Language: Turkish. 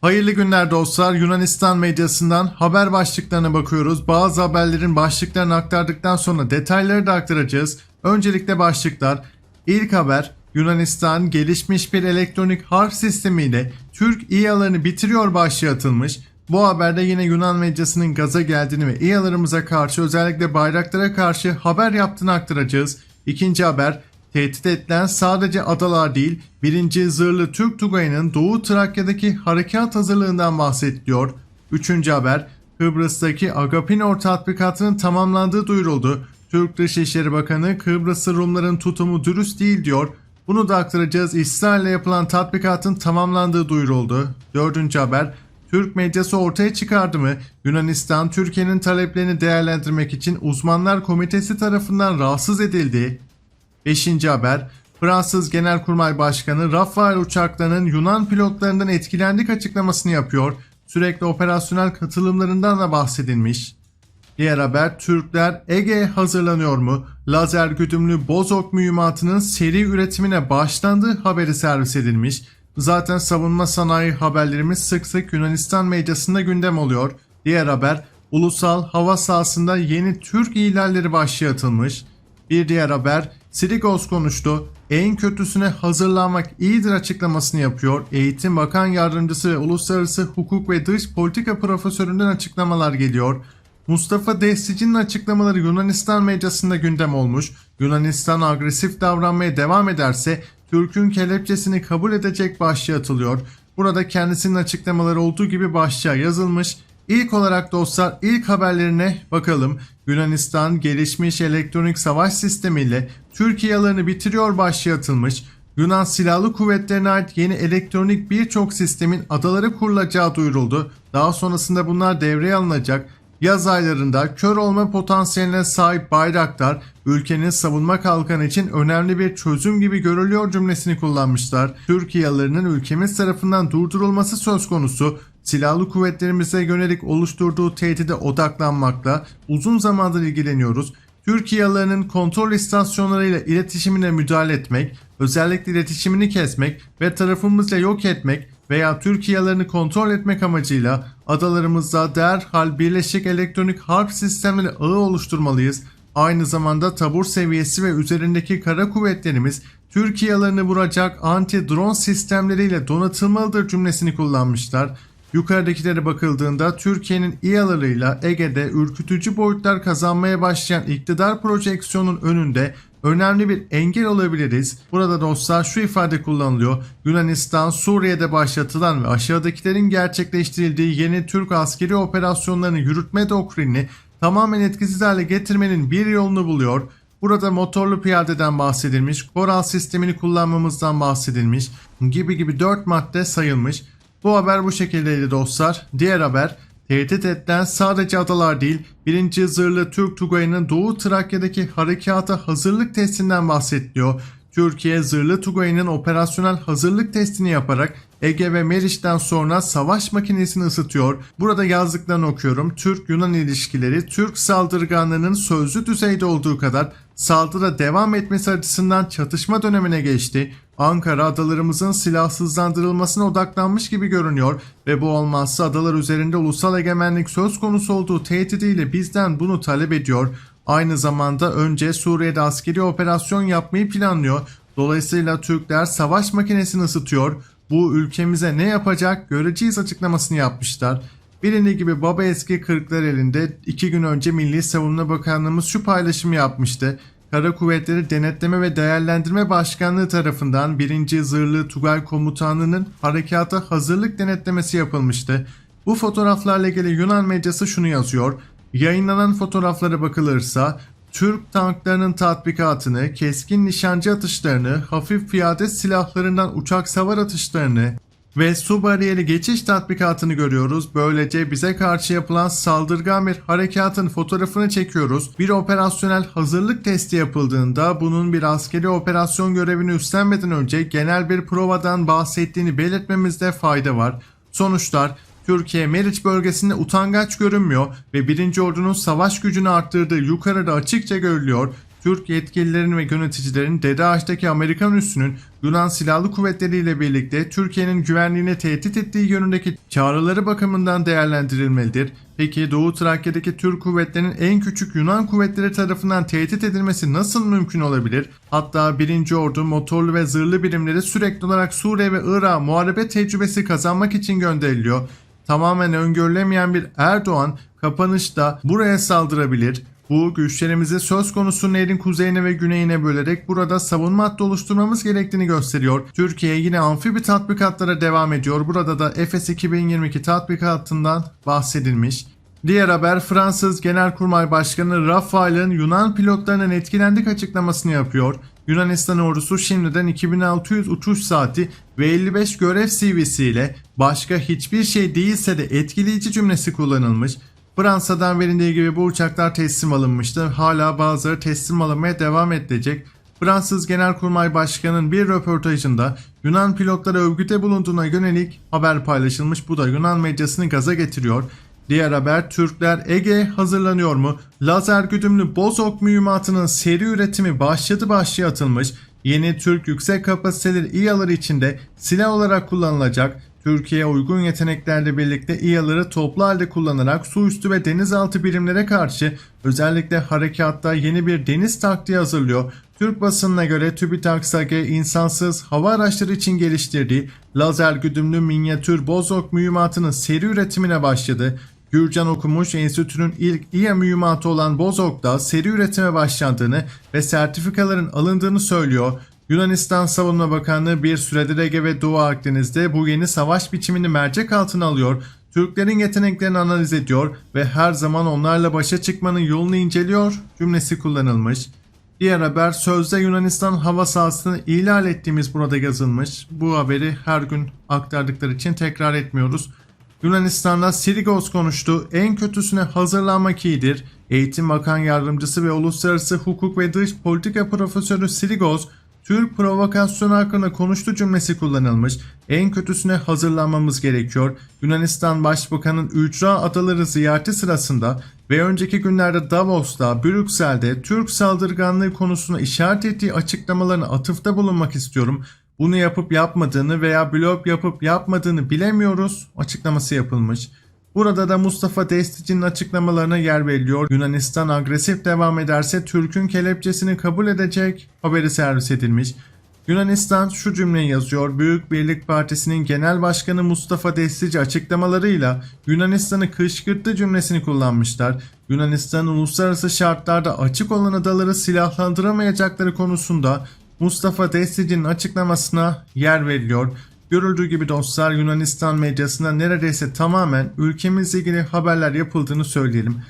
Hayırlı günler dostlar. Yunanistan medyasından haber başlıklarına bakıyoruz. Bazı haberlerin başlıklarını aktardıktan sonra detayları da aktaracağız. Öncelikle başlıklar. İlk haber Yunanistan gelişmiş bir elektronik harp sistemiyle Türk İHA'larını bitiriyor başlığı atılmış. Bu haberde yine Yunan medyasının gaza geldiğini ve İHA'larımıza karşı özellikle bayraklara karşı haber yaptığını aktaracağız. İkinci haber Tehdit edilen sadece adalar değil, 1. Zırhlı Türk Tugayı'nın Doğu Trakya'daki harekat hazırlığından bahsediliyor. Üçüncü haber, Kıbrıs'taki Agapinor tatbikatının tamamlandığı duyuruldu. Türk Dışişleri Bakanı Kıbrıslı Rumların tutumu dürüst değil diyor. Bunu da aktaracağız. İsrail'le yapılan tatbikatın tamamlandığı duyuruldu. Dördüncü haber, Türk medyası ortaya çıkardı mı? Yunanistan, Türkiye'nin taleplerini değerlendirmek için uzmanlar komitesi tarafından rahatsız edildi. Beşinci haber Fransız Genelkurmay Başkanı Rafael uçaklarının Yunan pilotlarından etkilendik açıklamasını yapıyor. Sürekli operasyonel katılımlarından da bahsedilmiş. Diğer haber Türkler Ege'ye hazırlanıyor mu? Lazer güdümlü Bozok mühimmatının seri üretimine başlandığı haberi servis edilmiş. Zaten savunma sanayi haberlerimiz sık sık Yunanistan medyasında gündem oluyor. Diğer haber ulusal hava sahasında yeni Türk ihlalleri başlığı atılmış. Bir diğer haber Sirigos konuştu. En kötüsüne hazırlanmak iyidir açıklamasını yapıyor. Eğitim Bakan Yardımcısı ve Uluslararası Hukuk ve Dış Politika Profesöründen açıklamalar geliyor. Mustafa Destici'nin açıklamaları Yunanistan medyasında gündem olmuş. Yunanistan agresif davranmaya devam ederse Türk'ün kelepçesini kabul edecek başlığı atılıyor. Burada kendisinin açıklamaları olduğu gibi başlığa yazılmış. İlk olarak dostlar ilk haberlerine bakalım. Yunanistan gelişmiş elektronik savaş sistemiyle Türkiye'lerini bitiriyor başlığı atılmış. Yunan Silahlı Kuvvetlerine ait yeni elektronik birçok sistemin adaları kurulacağı duyuruldu. Daha sonrasında bunlar devreye alınacak. Yaz aylarında kör olma potansiyeline sahip Bayraktar, ülkenin savunma kalkanı için önemli bir çözüm gibi görülüyor cümlesini kullanmışlar. Türkiye'lerinin ülkemiz tarafından durdurulması söz konusu. Silahlı kuvvetlerimize yönelik oluşturduğu tehdide odaklanmakla uzun zamandır ilgileniyoruz. Türkiye'lerinin kontrol istasyonlarıyla iletişimine müdahale etmek, özellikle iletişimini kesmek ve tarafımızla yok etmek veya Türkiye'lerini kontrol etmek amacıyla adalarımızda derhal birleşik elektronik harp sistemleri ağı oluşturmalıyız. Aynı zamanda tabur seviyesi ve üzerindeki kara kuvvetlerimiz Türkiye'lerini vuracak anti-drone sistemleriyle donatılmalıdır cümlesini kullanmışlar. Yukarıdakilere bakıldığında Türkiye'nin İHA'larıyla Ege'de ürkütücü boyutlar kazanmaya başlayan iktidar projeksiyonun önünde önemli bir engel olabiliriz. Burada dostlar şu ifade kullanılıyor. Yunanistan Suriye'de başlatılan ve aşağıdakilerin gerçekleştirildiği yeni Türk askeri operasyonlarını yürütme doktrinini tamamen etkisiz hale getirmenin bir yolunu buluyor. Burada motorlu piyadeden bahsedilmiş, koral sistemini kullanmamızdan bahsedilmiş gibi gibi 4 madde sayılmış. Bu haber bu şekildeydi dostlar. Diğer haber tehdit edilen sadece adalar değil 1. Zırhlı Türk Tugayı'nın Doğu Trakya'daki harekata hazırlık testinden bahsediliyor. Türkiye Zırhlı Tugayı'nın operasyonel hazırlık testini yaparak Ege ve Meriç'ten sonra savaş makinesini ısıtıyor. Burada yazdıklarını okuyorum. Türk-Yunan ilişkileri Türk saldırganlarının sözlü düzeyde olduğu kadar saldırıda devam etmesi açısından çatışma dönemine geçti. Ankara adalarımızın silahsızlandırılmasına odaklanmış gibi görünüyor ve bu olmazsa adalar üzerinde ulusal egemenlik söz konusu olduğu tehdidiyle bizden bunu talep ediyor. Aynı zamanda önce Suriye'de askeri operasyon yapmayı planlıyor. Dolayısıyla Türkler savaş makinesini ısıtıyor. Bu ülkemize ne yapacak göreceğiz açıklamasını yapmışlar. Bilindiği gibi Baba Eski Kırklar elinde iki gün önce Milli Savunma Bakanlığımız şu paylaşımı yapmıştı. Kara Kuvvetleri Denetleme ve Değerlendirme Başkanlığı tarafından 1. Zırhlı Tugay Komutanlığı'nın harekata hazırlık denetlemesi yapılmıştı. Bu fotoğraflarla ilgili Yunan medyası şunu yazıyor. Yayınlanan fotoğraflara bakılırsa Türk tanklarının tatbikatını, keskin nişancı atışlarını, hafif piyade silahlarından uçak savar atışlarını ve su bariyeri geçiş tatbikatını görüyoruz. Böylece bize karşı yapılan saldırgan bir harekatın fotoğrafını çekiyoruz. Bir operasyonel hazırlık testi yapıldığında bunun bir askeri operasyon görevini üstlenmeden önce genel bir provadan bahsettiğini belirtmemizde fayda var. Sonuçlar Türkiye Meriç bölgesinde utangaç görünmüyor ve 1. Ordu'nun savaş gücünü arttırdığı yukarıda açıkça görülüyor. Türk yetkililerin ve yöneticilerin Dede Ağaç'taki Amerikan üssünün Yunan Silahlı Kuvvetleri ile birlikte Türkiye'nin güvenliğini tehdit ettiği yönündeki çağrıları bakımından değerlendirilmelidir. Peki Doğu Trakya'daki Türk kuvvetlerinin en küçük Yunan kuvvetleri tarafından tehdit edilmesi nasıl mümkün olabilir? Hatta 1. Ordu motorlu ve zırhlı birimleri sürekli olarak Suriye ve Irak'a muharebe tecrübesi kazanmak için gönderiliyor. Tamamen öngörülemeyen bir Erdoğan kapanışta buraya saldırabilir. Bu güçlerimizi söz konusu nehrin kuzeyine ve güneyine bölerek burada savunma hattı oluşturmamız gerektiğini gösteriyor. Türkiye yine amfibi tatbikatlara devam ediyor. Burada da Efes 2022 tatbikatından bahsedilmiş. Diğer haber Fransız Genelkurmay Başkanı Rafael'in Yunan pilotlarının etkilendik açıklamasını yapıyor. Yunanistan ordusu şimdiden 2600 uçuş saati ve 55 görev CV'si ile başka hiçbir şey değilse de etkileyici cümlesi kullanılmış. Fransa'dan verildiği gibi bu uçaklar teslim alınmıştı. Hala bazıları teslim alınmaya devam edilecek. Fransız Genelkurmay Başkanı'nın bir röportajında Yunan pilotlara övgüde bulunduğuna yönelik haber paylaşılmış. Bu da Yunan medyasını gaza getiriyor. Diğer haber Türkler Ege hazırlanıyor mu? Lazer güdümlü Bozok mühimmatının seri üretimi başladı başlığı atılmış. Yeni Türk yüksek kapasiteli İHA'ları içinde silah olarak kullanılacak. Türkiye uygun yeteneklerle birlikte İHA'ları toplu halde kullanarak su üstü ve denizaltı birimlere karşı özellikle harekatta yeni bir deniz taktiği hazırlıyor. Türk basınına göre TÜBİTAK SAGE insansız hava araçları için geliştirdiği lazer güdümlü minyatür Bozok mühimmatının seri üretimine başladı. Gürcan Okumuş Enstitü'nün ilk İHA mühimmatı olan Bozok'ta seri üretime başlandığını ve sertifikaların alındığını söylüyor. Yunanistan Savunma Bakanlığı bir süredir Ege ve Doğu Akdeniz'de bu yeni savaş biçimini mercek altına alıyor. Türklerin yeteneklerini analiz ediyor ve her zaman onlarla başa çıkmanın yolunu inceliyor cümlesi kullanılmış. Diğer haber sözde Yunanistan hava sahasını ihlal ettiğimiz burada yazılmış. Bu haberi her gün aktardıkları için tekrar etmiyoruz. Yunanistan'da Sirigos konuştu. En kötüsüne hazırlanmak iyidir. Eğitim Bakan Yardımcısı ve Uluslararası Hukuk ve Dış Politika Profesörü Sirigos, Türk provokasyonu hakkında konuştu cümlesi kullanılmış. En kötüsüne hazırlanmamız gerekiyor. Yunanistan Başbakanı'nın Ücra Adaları ziyareti sırasında ve önceki günlerde Davos'ta, Brüksel'de Türk saldırganlığı konusuna işaret ettiği açıklamalarına atıfta bulunmak istiyorum. Bunu yapıp yapmadığını veya blog yapıp yapmadığını bilemiyoruz açıklaması yapılmış. Burada da Mustafa Destici'nin açıklamalarına yer veriliyor. Yunanistan agresif devam ederse Türk'ün kelepçesini kabul edecek haberi servis edilmiş. Yunanistan şu cümleyi yazıyor. Büyük Birlik Partisi'nin genel başkanı Mustafa Destici açıklamalarıyla Yunanistan'ı kışkırttı cümlesini kullanmışlar. Yunanistan uluslararası şartlarda açık olan adaları silahlandıramayacakları konusunda Mustafa Destici'nin açıklamasına yer veriliyor. Görüldüğü gibi dostlar Yunanistan medyasında neredeyse tamamen ülkemizle ilgili haberler yapıldığını söyleyelim.